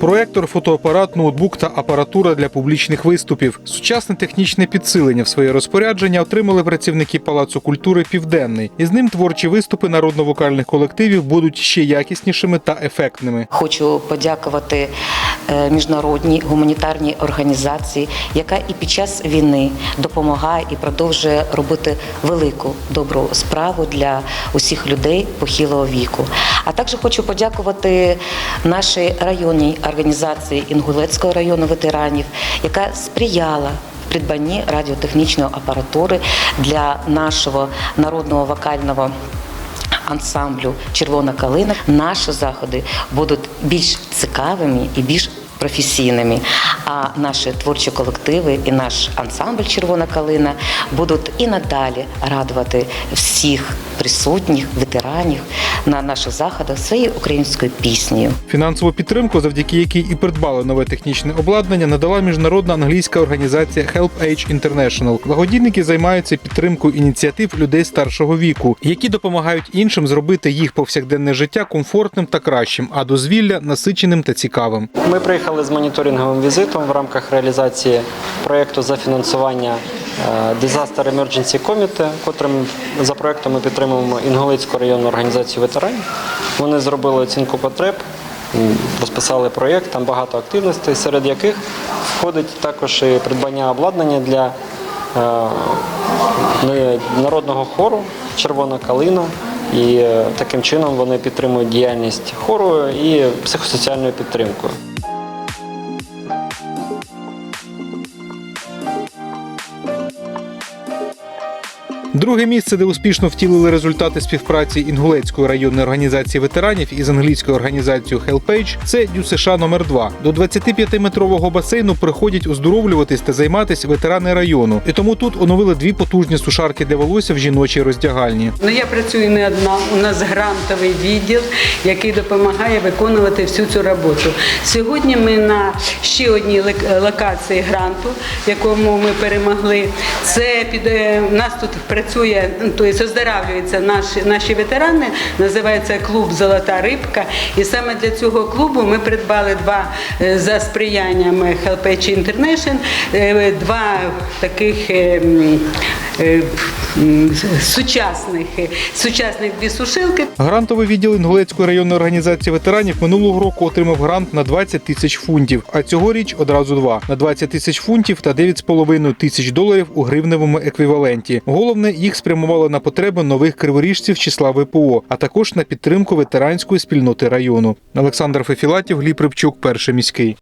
Проектор, фотоапарат, ноутбук та апаратура для публічних виступів. Сучасне технічне підсилення в своє розпорядження отримали працівники Палацу культури Південний. Із ним творчі виступи народно-вокальних колективів будуть ще якіснішими та ефектними. Хочу подякувати е, міжнародній гуманітарній організації, яка і під час війни допомагає і продовжує робити велику добру справу для усіх людей похилого віку. А також хочу подякувати нашій районній організації Інгулецького району ветеранів, яка сприяла придбанні радіотехнічної апаратури для нашого народного вокального ансамблю Червона калина наші заходи будуть більш цікавими і більш професійними. А наші творчі колективи і наш ансамбль Червона калина будуть і надалі радувати всіх присутніх ветеранів на наших заходах своєю українською піснею. Фінансову підтримку, завдяки якій і придбали нове технічне обладнання, надала міжнародна англійська організація Help Age International. Благодійники займаються підтримкою ініціатив людей старшого віку, які допомагають іншим зробити їх повсякденне життя комфортним та кращим, а дозвілля насиченим та цікавим. Ми приїхали з моніторинговим візитом в рамках реалізації проєкту за фінансування Disaster Emergency Committee, котрим за проєктом ми підтримуємо Інгулецьку районну організацію ветеранів. Вони зробили оцінку потреб, розписали проєкт, там багато активностей, серед яких входить також і придбання обладнання для е, народного хору Червона калина. І е, таким чином вони підтримують діяльність хору і психосоціальною підтримкою. Друге місце, де успішно втілили результати співпраці Інгулецької районної організації ветеранів із англійською організацією HelpAge, це ДЮСШ номер 2 До 25-метрового басейну приходять оздоровлюватись та займатися ветерани району. І тому тут оновили дві потужні сушарки для волосся в жіночій роздягальні. Ну я працюю не одна. У нас грантовий відділ, який допомагає виконувати всю цю роботу. Сьогодні ми на ще одній локації гранту, якому ми перемогли. Це під е, нас тут працює, тобто оздоравлюються наші наші ветерани. Називається клуб Золота рибка. І саме для цього клубу ми придбали два е, за сприянням Helpage International, е, два таких. е, сучасних сучасних дві сушилки. Грантовий відділ Інгулецької районної організації ветеранів минулого року отримав грант на 20 тисяч фунтів, а цьогоріч одразу два на 20 тисяч фунтів та 9,5 тисяч доларів у гривневому еквіваленті. Головне, їх спрямували на потреби нових криворіжців числа ВПО, а також на підтримку ветеранської спільноти району. Олександр Фефілатів, Гліб Рибчук, перший міський.